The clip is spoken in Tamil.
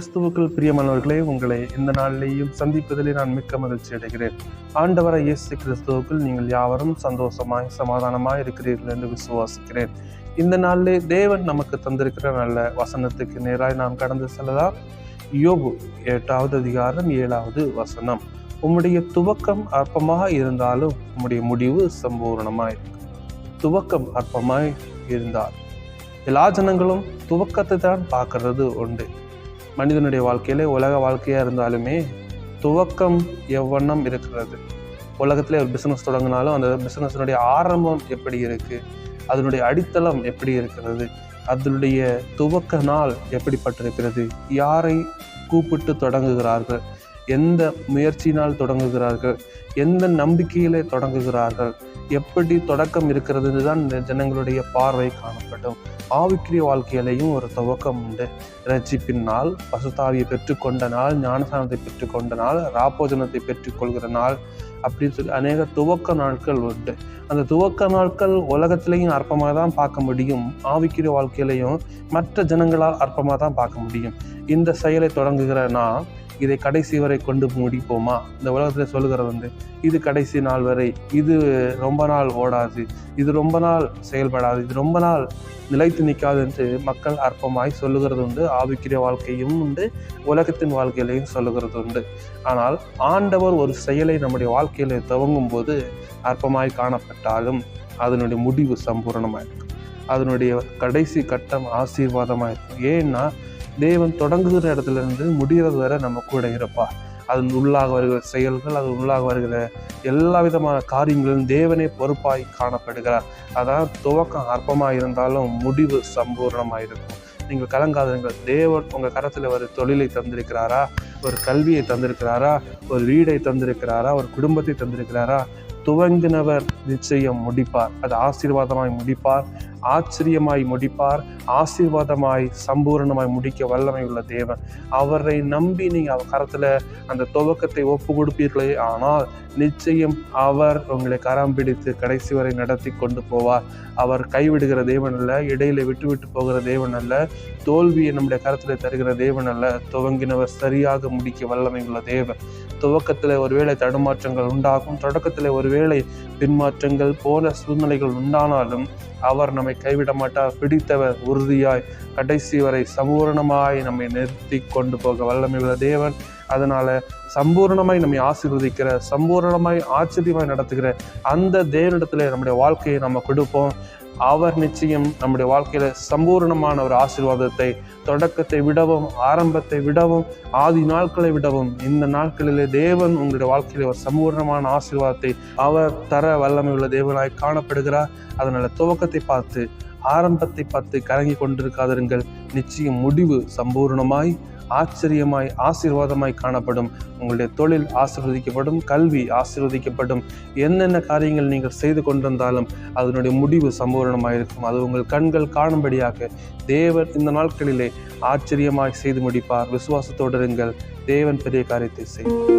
கிறிஸ்துவுக்குள் பிரியமானவர்களே உங்களை இந்த நாளிலேயும் சந்திப்பதிலே நான் மிக்க மகிழ்ச்சி அடைகிறேன். ஆண்டவரை இயேசு கிறிஸ்துவுக்குள் நீங்கள் யாவரும் சந்தோஷமாய் சமாதானமாய் இருக்கிறீர்கள் என்று விசுவாசிக்கிறேன். இந்த நாளிலே தேவன் நமக்கு தந்திருக்கிற நல்ல வசனத்துக்கு நேராய் நாம் கடந்து செல்லலாம். யோபு எட்டாவது அதிகாரம் ஏழாவது வசனம். உம்முடைய துவக்கம் அற்பமாக இருந்தாலும் உம்முடைய முடிவு சம்பூரணமாய் இருக்கும். துவக்கம் அற்பமாய் இருந்தால். எல்லா ஜனங்களும் துவக்கத்தை தான் பார்க்கறது உண்டு. மனிதனுடைய வாழ்க்கையிலே உலக வாழ்க்கையாக இருந்தாலுமே துவக்கம் எவ்வண்ணம் இருக்கிறது. உலகத்தில் ஒரு பிஸ்னஸ் தொடங்கினாலும் அந்த பிஸ்னஸினுடைய ஆரம்பம் எப்படி இருக்குது அதனுடைய அடித்தளம் எப்படி இருக்கிறது? அதனுடைய துவக்க நாள் எப்படிப்பட்டிருக்கிறது? யாரை கூப்பிட்டு தொடங்குகிறார்கள்? எந்த முயற்சியினால் தொடங்குகிறார்கள்? எந்த நம்பிக்கையிலே தொடங்குகிறார்கள்? எப்படி தொடக்கம் இருக்கிறதுன்னு தான் இந்த ஜனங்களுடைய பார்வை காணப்படும். ஆவிக்கிரிய வாழ்க்கையிலையும் ஒரு துவக்கம் உண்டு. ரட்சிப்பின் நாள் பசுத்தாவியை பெற்றுக்கொண்ட நாள் ஞானசானத்தை பெற்றுக்கொண்ட நாள் ராப்போஜனத்தை பெற்றுக்கொள்கிற நாள் அப்படின்னு சொல்லி அநேக துவக்க நாட்கள் உண்டு. அந்த துவக்க நாட்கள் உலகத்திலையும் அற்பமாக தான் பார்க்க முடியும். ஆவிக்கிற வாழ்க்கையிலையும் மற்ற ஜனங்களால் அற்பமாக தான் பார்க்க முடியும். இந்த செயலை தொடங்குகிறனா இதை கடைசி வரை கொண்டு முடிப்போமா? இந்த உலகத்தில் சொல்லுகிற வந்து இது கடைசி நாள் வரை இது ரொம்ப நாள் ஓடாது இது ரொம்ப நாள் செயல்படாது இது ரொம்ப நாள் நிலைத்து நிற்காது என்று மக்கள் அற்பமாய் சொல்லுகிறது உண்டு ஆவிக்கிற வாழ்க்கையும் உண்டு உலகத்தின் வாழ்க்கையிலையும் சொல்லுகிறது உண்டு. ஆனால் ஆண்டவர் ஒரு செயலை நம்முடைய வாழ்க்கையில் துவங்கும் போது அற்பமாய் காணப்பட்டாலும் அதனுடைய முடிவு சம்பூரணமாக இருக்கும் அதனுடைய கடைசி கட்டம் ஆசீர்வாதமாக இருக்கும் ஏன்னா தேவன் தொடங்குகிற இடத்துல இருந்து முடிகிறது வரை நம்ம கூட இருப்பார் அதன் உள்ளாக வருகிற செயல்கள் அது உள்ளாக வருகிற எல்லா விதமான காரியங்களும் தேவனே பொறுப்பாய் காணப்படுகிறார். அதான் துவக்கம் அற்பமாக இருந்தாலும் முடிவு சம்பூர்ணமாக இருக்கும். நீங்கள் கலங்காதீர்கள். தேவன் உங்கள் கரத்தில் ஒரு தொழிலை தந்திருக்கிறாரா? ஒரு கல்வியை தந்திருக்கிறாரா? ஒரு வீடை தந்திருக்கிறாரா? ஒரு குடும்பத்தை தந்திருக்கிறாரா? துவங்கினவர் நிச்சயம் முடிப்பார். அது ஆசீர்வாதமாய் முடிப்பார். ஆச்சரியமாய் முடிப்பார் ஆசீர்வாதமாய் சம்பூரணமாய் முடிக்க வல்லமை உள்ள தேவன். அவரை நம்பி நீங்கள் அவர் கரத்தில் அந்த துவக்கத்தை ஒப்பு கொடுப்பீர்களே ஆனால் நிச்சயம் அவர் உங்களை கரம் பிடித்து கடைசி வரை நடத்தி கொண்டு போவார். அவர் கைவிடுகிற தேவன் அல்ல இடையில விட்டு விட்டு போகிற தேவன் அல்ல தோல்வியை நம்முடைய கரத்தில் தருகிற தேவன் அல்ல துவங்கினவர் சரியாக முடிக்க வல்லமை உள்ள தேவன். துவக்கத்தில் ஒருவேளை தடுமாற்றங்கள் உண்டாகும் தொடக்கத்தில் ஒருவேளை பின்மாற்றங்கள் போல சூழ்நிலைகள் உண்டானாலும் அவர் நம்மை கைவிட மாட்டார் பிடித்தவர் உறுதியாய் கடைசி வரை சம்பூரணமாய் நம்மை நிறுத்தி கொண்டு போக வல்லமை உள்ள தேவன். அதனால சம்பூரணமாய் நம்மை ஆசீர்வதிக்கிற சம்பூர்ணமாய் ஆச்சரியமாய் நடத்துகிற அந்த தேவனிடத்துல நம்முடைய வாழ்க்கையை நம்ம கொடுப்போம். அவர் நிச்சயம் நம்முடைய வாழ்க்கையில சம்பூர்ணமான ஒரு ஆசீர்வாதத்தை தொடக்கத்தை விடவும் ஆரம்பத்தை விடவும் ஆதி நாட்களை விடவும் இந்த நாட்களிலே தேவன் உங்களுடைய வாழ்க்கையில ஒரு சம்பூர்ணமான ஆசீர்வாதத்தை அவர் தர வல்லமை உள்ள தேவனாய் காணப்படுகிறார். அதனால துவக்கத்தை பார்த்து ஆரம்பத்தை பார்த்து கலங்கி கொண்டிருக்காதிருங்கள். நிச்சயம் முடிவு சம்பூர்ணமாய் ஆச்சரியமாய் ஆசீர்வாதமாய் காணப்படும். உங்களுடைய தொழில் ஆசீர்வதிக்கப்படும் கல்வி ஆசீர்வதிக்கப்படும். என்னென்ன காரியங்கள் நீங்கள் செய்து கொண்டிருந்தாலும் அதனுடைய முடிவு சம்பூரணமாக இருக்கும் அது உங்கள் கண்கள் காணும்படியாக தேவன் இந்த நாட்களிலே ஆச்சரியமாய் செய்து முடிப்பார். விசுவாசத்தோடு இருங்கள். தேவன் பெரிய காரியத்தை செய்வார்.